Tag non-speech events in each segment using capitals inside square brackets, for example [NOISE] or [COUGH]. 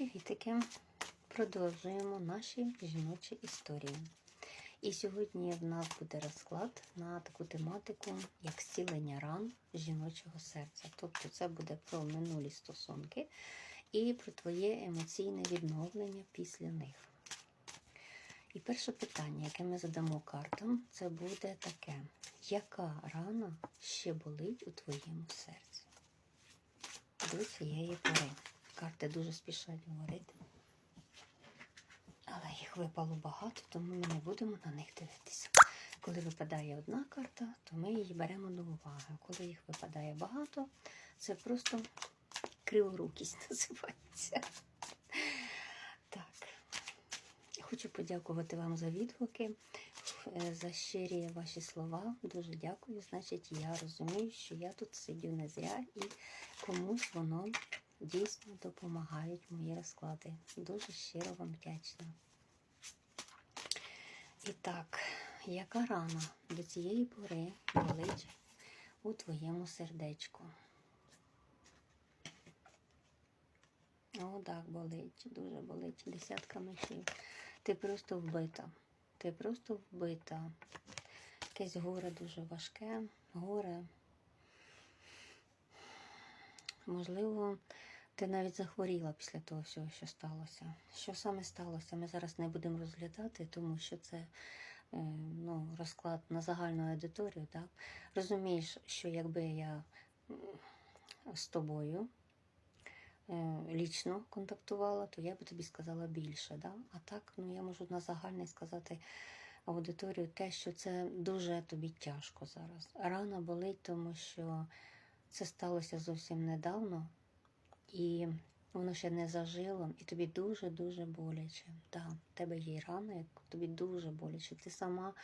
Привітики! Продовжуємо наші жіночі історії. І сьогодні в нас буде розклад на таку тематику, як зцілення ран жіночого серця. Тобто це буде про минулі стосунки і про твоє емоційне відновлення після них. І перше питання, яке ми задамо картам, це буде таке: яка рана ще болить у твоєму серці? До цієї пори. Карти дуже спішать говорити. Але їх випало багато, тому ми не будемо на них дивитися. Коли випадає одна карта, то ми її беремо до уваги. Коли їх випадає багато, це просто криворукість [LAUGHS] називається. Так. Хочу подякувати вам за відгуки, е, за щирі ваші слова. Дуже дякую. Значить, я розумію, що я тут сидю не зря і комусь воно дійсно допомагають мої розклади. Дуже щиро вам вдячна. І так, яка рана до цієї пори болить у твоєму сердечку? О, так, болить, дуже болить. Десятка мечів. Ти просто вбита. Ти просто вбита. Якесь горе дуже важке, горе. Можливо, ти навіть захворіла після того всього, що сталося. Що саме сталося? Ми зараз не будемо розглядати, тому що це е, ну, розклад на загальну аудиторію. Так? Розумієш, що якби я з тобою е, лічно контактувала, то я би тобі сказала більше. Да? А так, ну я можу на загальний сказати аудиторію те, що це дуже тобі тяжко зараз. Рана болить, тому що це сталося зовсім недавно, і воно ще не зажило, і тобі дуже-дуже боляче. Так, в тебе є рана, як тобі дуже боляче. Ти сама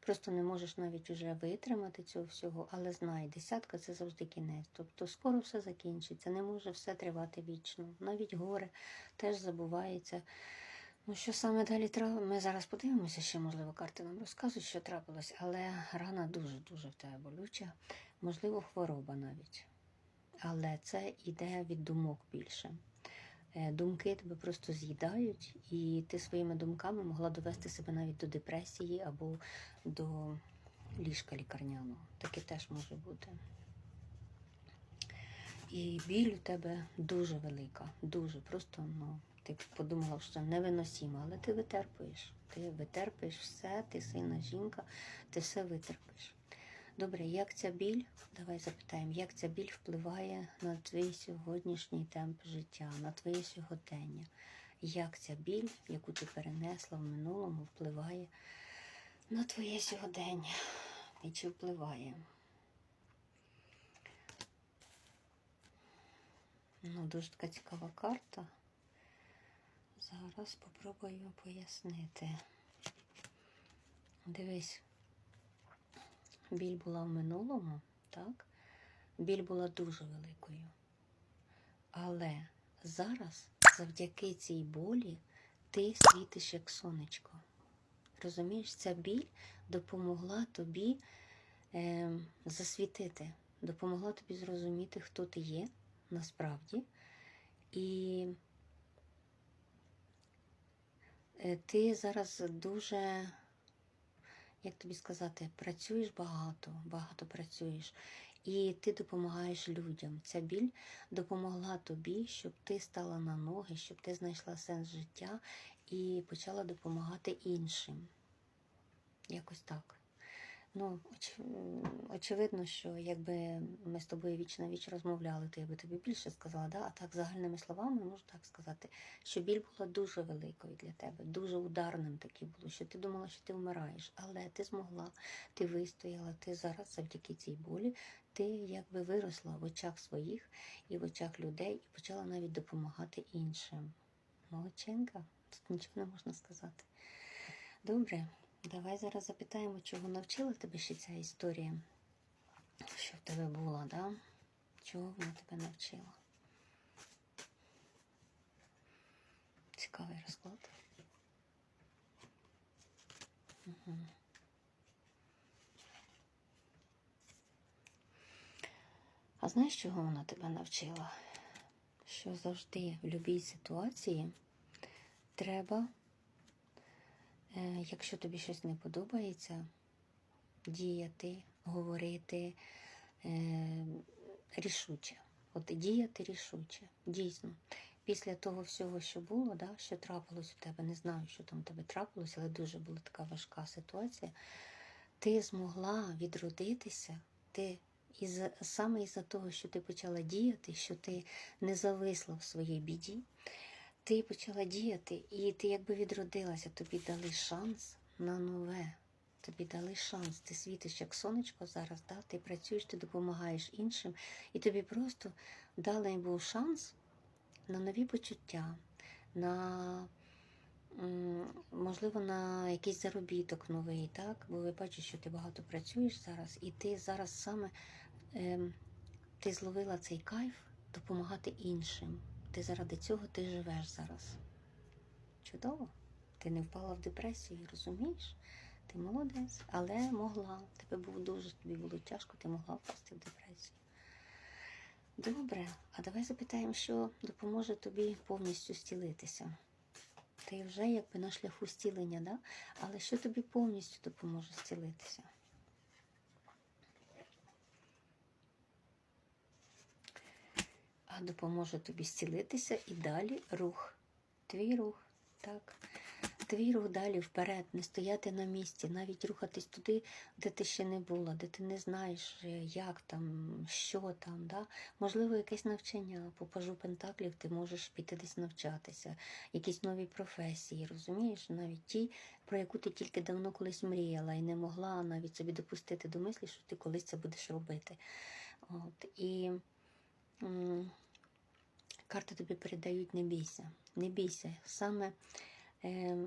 просто не можеш навіть уже витримати цього всього, але знай, десятка це завжди кінець. Тобто скоро все закінчиться, не може все тривати вічно. Навіть горе теж забувається. Ну, що саме далі трапилося? Ми зараз подивимося, ще, можливо, карти нам розказують, що трапилось, але рана дуже-дуже в тебе болюча, можливо, хвороба навіть. Але це йде від думок більше. Е, Думки тебе просто з'їдають, і ти своїми думками могла довести себе навіть до депресії або до ліжка лікарняного. Таке теж може бути. І біль у тебе дуже велика, дуже просто, ну, ти подумала, що невиносимо, але ти витерпуєш. Ти витерпиш все, ти сильна жінка, ти все витерпиш. Добре, як ця біль, давай запитаємо, як ця біль впливає на твій сьогоднішній темп життя, на твоє сьогодення? Як ця біль, яку ти перенесла в минулому, впливає на твоє сьогодення? І чи впливає? Ну, дуже така цікава карта. Зараз попробую пояснити. Дивись, біль була в минулому, так? Біль була дуже великою. Але зараз, завдяки цій болі, ти світиш як сонечко. Розумієш, ця біль допомогла тобі е, засвітити, допомогла тобі зрозуміти, хто ти є насправді. І е, ти зараз дуже, як тобі сказати, працюєш багато, багато працюєш. І ти допомагаєш людям. Ця біль допомогла тобі, щоб ти стала на ноги, щоб ти знайшла сенс життя і почала допомагати іншим. Якось так. Ну, оч... очевидно, що якби ми з тобою віч на віч розмовляли, то я би тобі більше сказала, да? а так загальними словами можу так сказати, що біль була дуже великою для тебе, дуже ударним таки було, що ти думала, що ти вмираєш, але ти змогла, ти вистояла, ти зараз завдяки цій болі, ти якби виросла в очах своїх і в очах людей, і почала навіть допомагати іншим. Молодчинка, тут нічого не можна сказати. Добре. Давай зараз запитаємо, чого навчила тебе ще ця історія, що в тебе була, да? Чого вона тебе навчила? Цікавий розклад. Угу. А знаєш, чого вона тебе навчила? що завжди в будь-якій ситуації треба, якщо тобі щось не подобається, діяти, говорити е, рішуче. От діяти рішуче. Дійсно. Після того всього, що було, да, що трапилось у тебе, не знаю, що там у тебе трапилось, але дуже була така важка ситуація. Ти змогла відродитися, ти із, саме із-за того, що ти почала діяти, що ти не зависла в своїй біді, ти почала діяти, і ти якби відродилася, тобі дали шанс на нове. Тобі дали шанс, ти світиш як сонечко зараз, да? ти працюєш, ти допомагаєш іншим, і тобі просто дали був шанс на нові почуття, на можливо на якийсь заробіток новий, так? Бо ви бачите, що ти багато працюєш зараз, і ти зараз саме ем, ти зловила цей кайф допомагати іншим. Ти заради цього ти живеш зараз. Чудово. Ти не впала в депресію, розумієш? Ти молодець, але могла. Тебе було дуже тобі було тяжко, ти могла впасти в депресію. Добре, а давай запитаємо, що допоможе тобі повністю зцілитися. Ти вже якби на шляху зцілення, да? але що тобі повністю допоможе зцілитися? Допоможе тобі зцілитися і далі рух. Твій рух, так. Твій рух далі вперед, не стояти на місці, навіть рухатись туди, де ти ще не була, де ти не знаєш, е, як там, що там. Да? Можливо, якесь навчання. По пажу Пентаклів ти можеш піти десь навчатися, якісь нові професії, розумієш? Навіть ті, про яку ти тільки давно колись мріяла і не могла навіть собі допустити до мислі, що ти колись це будеш робити. От. І карти тобі передають не бійся. Не бійся. Саме е,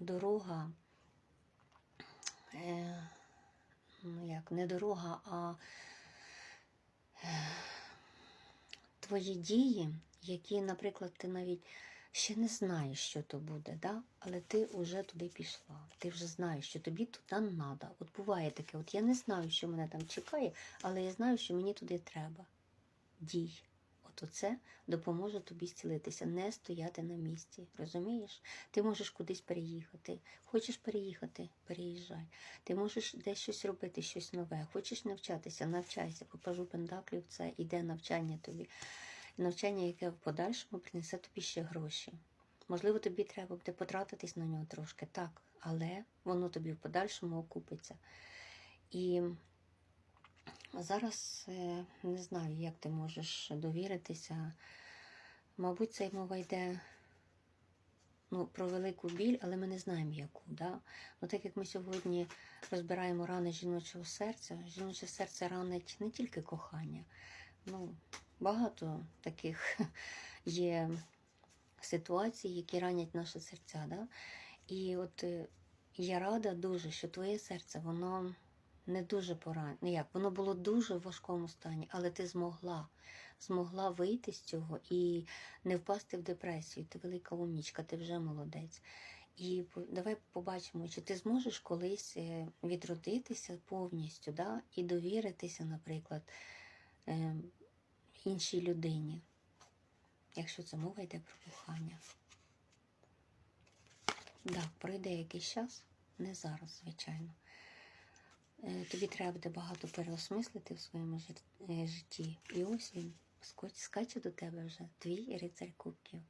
дорога, е, ну як, не дорога, а е, твої дії, які, наприклад, ти навіть ще не знаєш, що то буде, да? але ти вже туди пішла. Ти вже знаєш, що тобі туди треба. От буває таке, от я не знаю, що мене там чекає, але я знаю, що мені туди треба. Дій. От оце допоможе тобі зцілитися, не стояти на місці. Розумієш? Ти можеш кудись переїхати. Хочеш переїхати, переїжджай. Ти можеш десь щось робити, щось нове. Хочеш навчатися, навчайся. Покажу пендаклів, це іде навчання тобі. Навчання, яке в подальшому принесе тобі ще гроші. Можливо, тобі треба буде потратитись на нього трошки, так, але воно тобі в подальшому окупиться. І Зараз е, не знаю, як ти можеш довіритися. Мабуть, це мова йде ну, про велику біль, але ми не знаємо яку. Да? Ну, Так як ми сьогодні розбираємо рани жіночого серця, жіноче серце ранить не тільки кохання. Ну, Багато таких [LAUGHS] є ситуацій, які ранять наше серця. Да? І от е, я рада дуже, що твоє серце, воно не дуже пора... ну як, воно було дуже в важкому стані, але ти змогла. Змогла вийти з цього і не впасти в депресію. Ти велика умнічка, ти вже молодець. І давай побачимо, чи ти зможеш колись е, відродитися повністю, да? і довіритися, наприклад, е, іншій людині, якщо це мова йде про кохання. Так, пройде якийсь час, не зараз, звичайно. Е, Тобі треба буде багато переосмислити в своєму е, житті. І ось він скаче до тебе вже твій рицар кубків.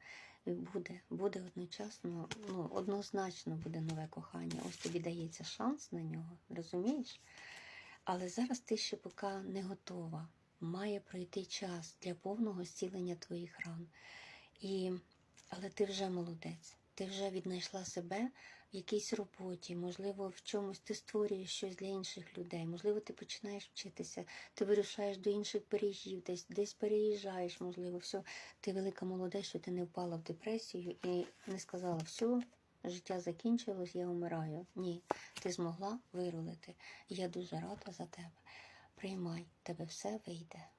Буде, буде одночасно, ну, однозначно буде нове кохання. Ось тобі дається шанс на нього, розумієш? Але зараз ти ще поки не готова. Має пройти час для повного зцілення твоїх ран. І, але ти вже молодець. Ти вже віднайшла себе в якійсь роботі, можливо, в чомусь ти створюєш щось для інших людей, можливо, ти починаєш вчитися, ти вирушаєш до інших берегів, десь десь переїжджаєш, можливо, все. Ти велика молодець, що ти не впала в депресію і не сказала, все, життя закінчилось, я вмираю. Ні, ти змогла вирулити. І я дуже рада за тебе. Приймай, тебе все вийде.